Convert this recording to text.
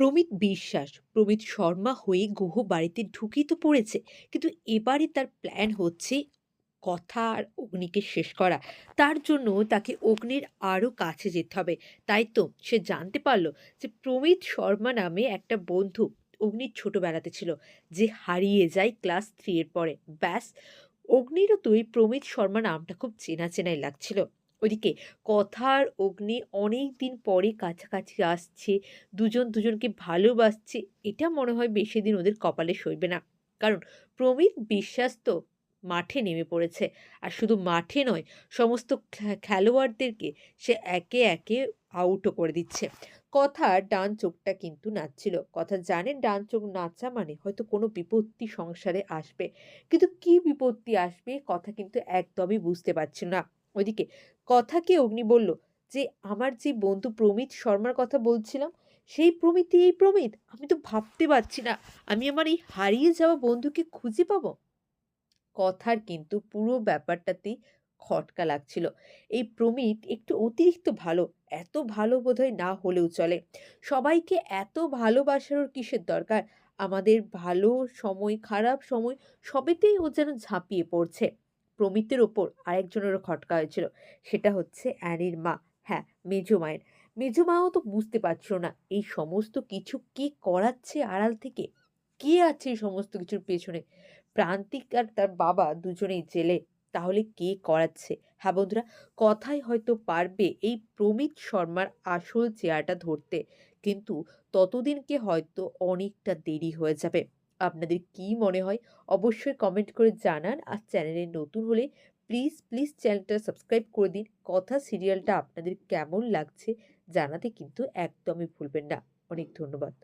প্রমিত বিশ্বাস, প্রমিত শর্মা হয়ে গুহ বাড়িতে ঢুকেই তো পড়েছে। কিন্তু এবারে তার প্ল্যান হচ্ছে কথা আর অগ্নিকে শেষ করা। তার জন্য তাকে অগ্নির আরও কাছে যেতে হবে। তাই তো সে জানতে পারল যে প্রমিত শর্মা নামে একটা বন্ধু অগ্নির ছোটবেলাতে ছিল, যে হারিয়ে যায় ক্লাস 3 এর পরে। ব্যাস অগ্নিরও তো এই প্রমিত শর্মা নামটা খুব চেনা, চেনাই লাগছিল। ওদিকে কথার অগ্নি অনেক দিন পরে কাছাকাছি আসছে, দুজন দুজনকে ভালোবাসছে। এটা মনে হয় বেশি দিন ওদের কপালে সইবে না। কারণ প্রমিত বিশ্বাস তো মাঠে নেমে পড়েছে। আর শুধু মাঠে নয়, সমস্ত খেলোয়াড়দেরকে সে একে, একে আউটও করে দিচ্ছে। কথার ডান চোখটা কিন্তু নাচছিল। কথা জানে ডান চোখ নাচা মানে হয়তো কোনো বিপত্তি সংসারে আসবে। কিন্তু কী বিপত্তি আসবে কথা কিন্তু একদমই বুঝতে পারছিল না। ওইদিকে কথা কথাকে অগ্নি বলল যে, "আমার যে বন্ধু প্রমিত শর্মার কথা বলছিলাম, সেই প্রমিতই এই প্রমিত? আমি তো ভাবতে পারছি না, আমি আমার এই হারিয়ে যাওয়া বন্ধুকে খুঁজে পাবো?" কথার কিন্তু পুরো ব্যাপারটাতেই খটকা লাগছিল। এই প্রমিত একটু অতিরিক্ত ভালো। এত ভালো বোধহয় না হলেও চলে। সবাইকে এত ভালোবাসার কিসের দরকার? আমাদের ভালো সময়, খারাপ সময় সবেতেই ও যেন ঝাঁপিয়ে পড়ছে। প্রমিতের ওপর আরেকজনেরও খটকা হয়েছিল। সেটা হচ্ছে অ্যানির মা। হ্যাঁ, মেজো মায়ের। মেজো মাও তো বুঝতে পারছিল না এই সমস্ত কিছু কে করাচ্ছে আড়াল থেকে? কে আছে এই সমস্ত কিছুর পেছনে? প্রান্তিক আর তার বাবা দুজনেই জেলে। তাহলে কে করাচ্ছে? হ্যাঁ বন্ধুরা, কথাই হয়তো পারবে এই প্রমিত শর্মার আসল চেয়ারটা ধরতে। কিন্তু ততদিনকে হয়তো অনেকটা দেরি হয়ে যাবে। আপনাদের কি মনে হয়? অবশ্যই কমেন্ট করে জানান। আর চ্যানেলে নতুন হলে প্লিজ, প্লিজ চ্যানেলটা সাবস্ক্রাইব করে দিন। কথা সিরিয়ালটা আপনাদের কেমন লাগছে জানাতে কিন্তু একদমই ভুলবেন না। অনেক ধন্যবাদ।